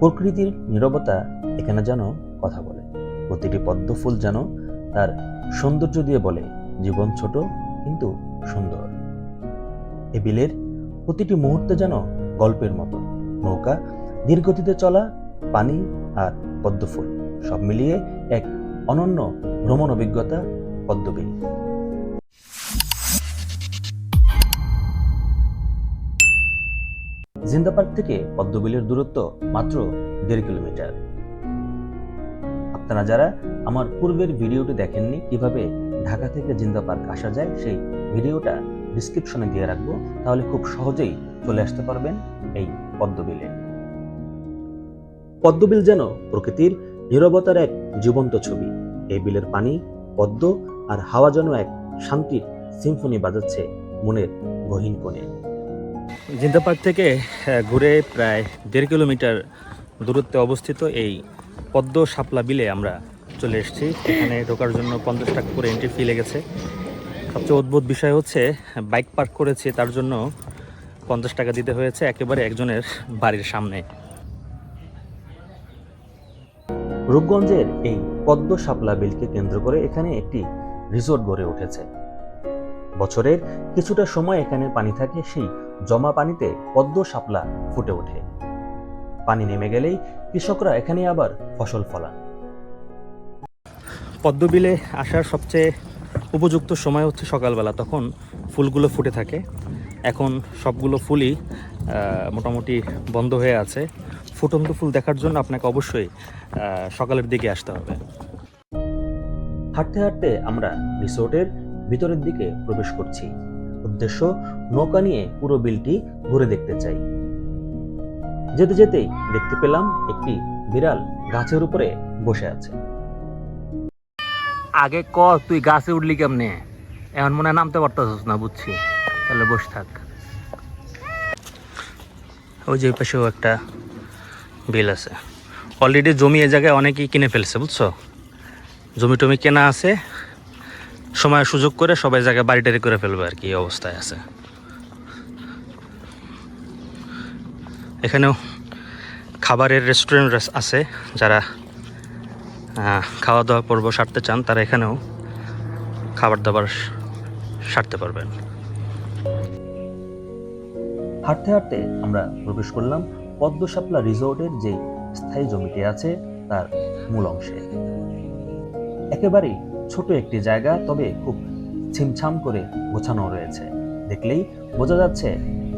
প্রকৃতির নীরবতা এখানে যেন কথা বলে। প্রতিটি পদ্মফুল যেন তার সৌন্দর্য দিয়ে বলে, জীবন ছোট কিন্তু সুন্দর। এ বিলের প্রতিটি মুহূর্তে যেন গল্পের মতো। নৌকা, ধীরগতিতে চলা, পানি আর পদ্মফুল সব মিলিয়ে এক অনন্য ভ্রমণ অভিজ্ঞতা পদ্মবিল। জিন্দা পার্ক থেকে পদ্মবিলের দূরত্ব মাত্র দেড় কিলোমিটার। আপনারা যারা আমার পূর্বের ভিডিওটি দেখেননি, কীভাবে ঢাকা থেকে জিন্দা পার্ক আসা যায়, সেই ভিডিওটা ডিসক্রিপশনে দিয়ে রাখব। তাহলে খুব সহজেই চলে আসতে পারবেন এই পদ্মবিলে। পদ্মবিল যেন প্রকৃতির নীরবতার এক জীবন্ত ছবি। এই বিলের পানি পদ্ম আর হাওয়া যেন এক শান্তির সিম্ফনি বাজাচ্ছে মনের গহীন কোণে। জিন্দা পার্ক থেকে ঘুরে প্রায় দেড় কিলোমিটার দূরত্বে অবস্থিত এই পদ্ম শাপলা বিলে আমরা চলে এসেছি। এখানে ঢোকার জন্য পঞ্চাশ টাকা করে এন্ট্রি ফি লেগেছে। সবচেয়ে অদ্ভুত বিষয় হচ্ছে, বাইক পার্ক করেছি, তার জন্য পঞ্চাশ টাকা দিতে হয়েছে একেবারে একজনের বাড়ির সামনে। রূপগঞ্জের এই পদ্ম শাপলা বিলকে কেন্দ্র করে এখানে একটি রিসোর্ট গড়ে উঠেছে। বছরের কিছুটা সময় এখানে পানি থাকে, সেই জমা পানিতে পদ্ম শাপলা ফুটে ওঠে। পানি নেমে গেলেই কৃষকরা এখানে আবার ফসল ফলান। পদ্মবিলে আসার সবচেয়ে উপযুক্ত সময় হচ্ছে সকালবেলা, তখন ফুলগুলো ফুটে থাকে। এখন সবগুলো ফুলই মোটামুটি বন্ধ হয়ে আছে। ফুটন্ত ফুল দেখার জন্য আপনাকে অবশ্যই সকালের দিকে আসতে হবে। হাঁটতে হাঁটতে আমরা রিসোর্টের ভিতরের দিকে প্রবেশ করছি। উদ্দেশ্য নৌকা নিয়ে পুরো বিলটি ঘুরে দেখতে চাই। যেতে যেতেই দেখতে পেলাম একটি বিড়াল গাছের উপরে বসে আছে। আগে ক, তুই গাছে উঠলি কেমনে? এমন মনে নামতে পারতাছিস না, বুঝছি। তাহলে বসে থাক। ওই যে পাশেও একটা বিল আছে। অলরেডি জমি এ জায়গায় অনেকেই কিনে ফেলছে, বুঝছ? জমি টমি কেনা আছে সময় সুযোগ করে সবাই জায়গায় বাড়ি টাড়ি করে ফেলবে আর কি অবস্থায় আছে। এখানেও খাবারের রেস্টুরেন্ট আছে, যারা খাওয়া দাওয়া পর্ব সারতে চান, তারা এখানেও খাবার দাবার সারতে পারবেন। হাঁটতে হাঁটতে আমরা প্রবেশ করলাম পদ্ম শাপলা রিসোর্টের যে স্থায়ী জমিটি আছে, তার মূল অংশে। একেবারেই ছোট একটি জায়গা, তবে খুব ছিমছাম করে গোছানো রয়েছে। দেখলেই বোঝা যাচ্ছে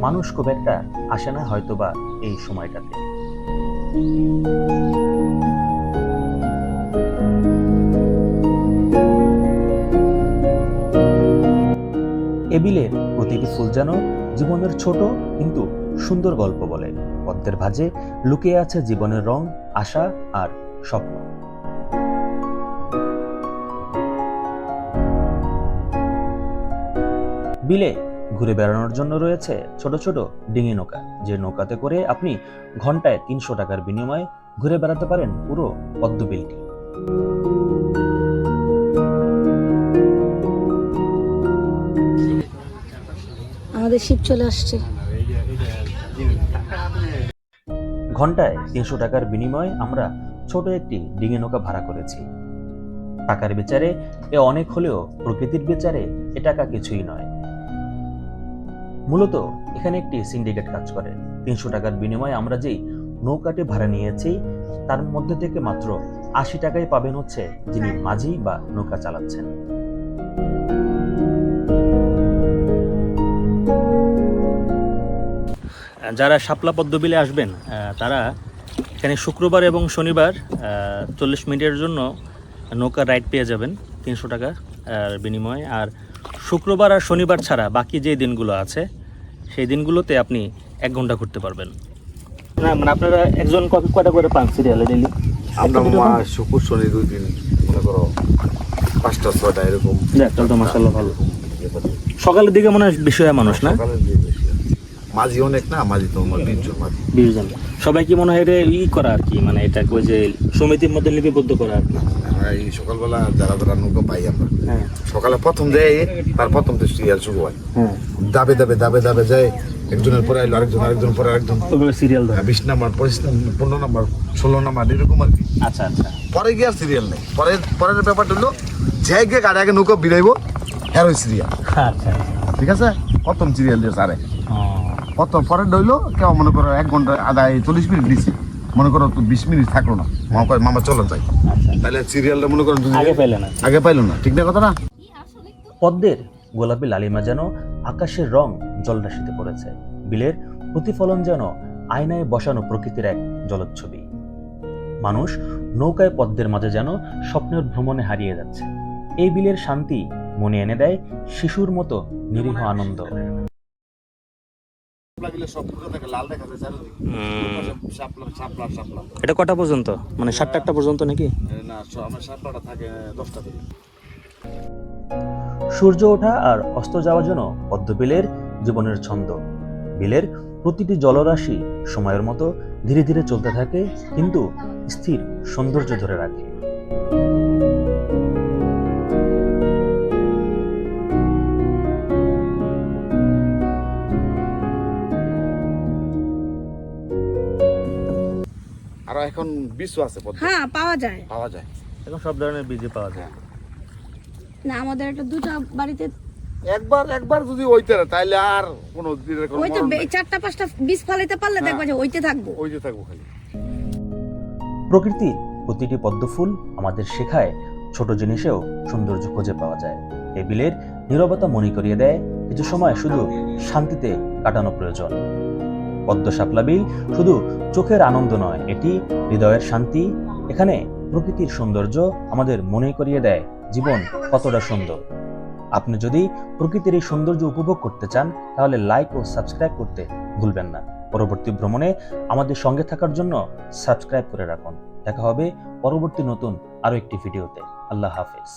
মানুষ খুব একটা আসে না হয়তোবা এই সময়টাতে। এবিলের প্রতিটি ফুল যেন জীবনের ছোট কিন্তু সুন্দর গল্প বলে। পদ্মের ভাজে লুকিয়ে আছে জীবনের রং, আশা আর স্বপ্ন। বিলে ঘুরে বেড়ানোর জন্য রয়েছে ছোট ছোট ডিঙি নৌকা যে নৌকাতে করে আপনি ঘন্টায় তিনশো টাকার বিনিময়ে ঘুরে বেড়াতে পারেন পুরো পদ্মবিলটি আমাদের শিপ চলে আসছে। ঘন্টায় তিনশো টাকার বিনিময়ে আমরা ছোট একটি ডিঙি নৌকা ভাড়া করেছি। টাকার বিচারে এ অনেক হলেও প্রকৃতির বিচারে এ টাকা কিছুই নয়। মূলত এখানে একটি সিন্ডিকেট কাজ করে। তিনশো টাকার বিনিময়ে আমরা যেই নৌকাটি ভাড়া নিয়েছি তার মধ্যে থেকে মাত্র আশি টাকাই পাবেন হচ্ছে যিনি মাঝি বা নৌকা চালাচ্ছেন। যারা শাপলা পদ্মবিলে আসবেন তারা এখানে শুক্রবার এবং শনিবার চল্লিশ মিনিটের জন্য নৌকা রাইড পেয়ে যাবেন তিনশো টাকা আর বিনিময়ে। আর শুক্রবার আর শনিবার ছাড়া বাকি যে দিনগুলো আছে সেই দিনগুলোতে আপনি এক ঘণ্টা ঘুরতে পারবেন। না মানে আপনারা একজন কপি কটা করে পান সিরিয়ালে ডেলি আমরা মা শুকুর শনি দুই দিন মনে করো পাঁচটা ছয়টা এরকম। যাক, তাহলে তো মাশাআল্লাহ ভালো। সকালের দিকে মনে হয় বিষয় মানুষ না সকালের দিকে বেশি হয়। মাঝি অনেক না মাঝি তো আমার মাঝি। বিশ জন সবাই কি মনে হয় এটা ই করা আর কি? মানে এটা ওই যে সমিতির মধ্যে লিপিবদ্ধ করা আর কি? এই সকালবেলা যারা যারা নৌকা পাই আমরা। হ্যাঁ। সকালে প্রথম যাই তার প্রথম তো সিরিয়াল শুরু হয়। হ্যাঁ। দাবে দাবে দাবে দাবে যায় একজনের পরে আইলো আরেকজন আরেকজন পরে আরেকজন। সিরিয়াল ধরে। বিশ নাম্বার পঁচিশ নাম্বার পনেরো নাম্বার ষোলো নাম্বার এরকম আর কি। আচ্ছা আচ্ছা। পরে গিয়ে আর সিরিয়াল নেই। পরে পরের ব্যাপারটা হলো যে গিয়ে গাড়ি আগে নৌকা বিরাইবো হ্যাঁ সিরিয়াল আচ্ছা ঠিক আছে? প্রথম সিরিয়াল দিয়েছে আরে প্রথম পরে ডইলো কেউ মনে করো এক ঘণ্টা আধা চল্লিশ মিনিট দিছি। মনে করো তো বিশ মিনিট থাকল না। মামা কয় মামা চলো যাই। তাহলে সিরিয়ালটা মনে করো আগে পেলে না। আগে পাইলো না। ঠিক না কথা না পদ্মের গোলাপি লালিমা যেন আকাশের রং জলরাশিতে পড়েছে। বিলের প্রতিফলন যেন আয়নায় বসানো প্রকৃতির এক জলচ্ছবি। মানুষ নৌকায় পদ্মের মাঝে যেন স্বপ্নের ভ্রমণে হারিয়ে যাচ্ছে। এই বিলের শান্তি মনে এনে দেয় শিশুর মতো নিরীহ আনন্দ। লাগলে সব পুরো থাকে লাল দেখা যায় চারিদিকে শাপলা শাপলা শাপলা। এটা কটা পর্যন্ত? মানে সাতটা আটটা পর্যন্ত নাকি? না আমার শাপলাটা থাকে দশটা থেকে। সূর্য ওঠা আর অস্ত যাওয়া যেন পদ্মবিলের জীবনের ছন্দ। বিলের প্রতিটি জলরাশি সময়ের মতো ধীরে ধীরে চলতে থাকে কিন্তু স্থির সৌন্দর্য ধরে রাখে। এখন বিশ্ব আছে পদ্ম। হ্যাঁ পাওয়া যায়। পাওয়া যায়। এখন সব ধরনের বীজে পাওয়া যায়। না আমাদের একটা দুটা বাড়িতে একবার একবার যদি ওইতে না, তাইলে আর কোনো দিনের কোনো ওই তো বে- চারটা পাঁচটা বীজ ফলাইতে পারলে হ্যাঁ। দেখবা যে ওইতে থাকব। ওইতে থাকব খালি। প্রকৃতির প্রতিটি পদ্মফুল আমাদের শেখায় ছোট জিনিসেও সৌন্দর্য খুঁজে পাওয়া যায়। এই বিলের নীরবতা মনে করিয়ে দেয় কিছু সময় শুধু শান্তিতে কাটানো প্রয়োজন। পদ্ম শাপলা বিল শুধু চোখের আনন্দ নয়, এটি হৃদয়ের শান্তি। এখানে প্রকৃতির সৌন্দর্য আমাদের মনে করিয়ে দেয়, জীবন কতটা সুন্দর। আপনি যদি প্রকৃতির এই সৌন্দর্য উপভোগ করতে চান, তাহলে লাইক ও সাবস্ক্রাইব করতে ভুলবেন না। পরবর্তী ভ্রমণে আমাদের সঙ্গে থাকার জন্য সাবস্ক্রাইব করে রাখুন। দেখা হবে পরবর্তী নতুন আরও একটি ভিডিওতে আল্লাহ হাফেজ।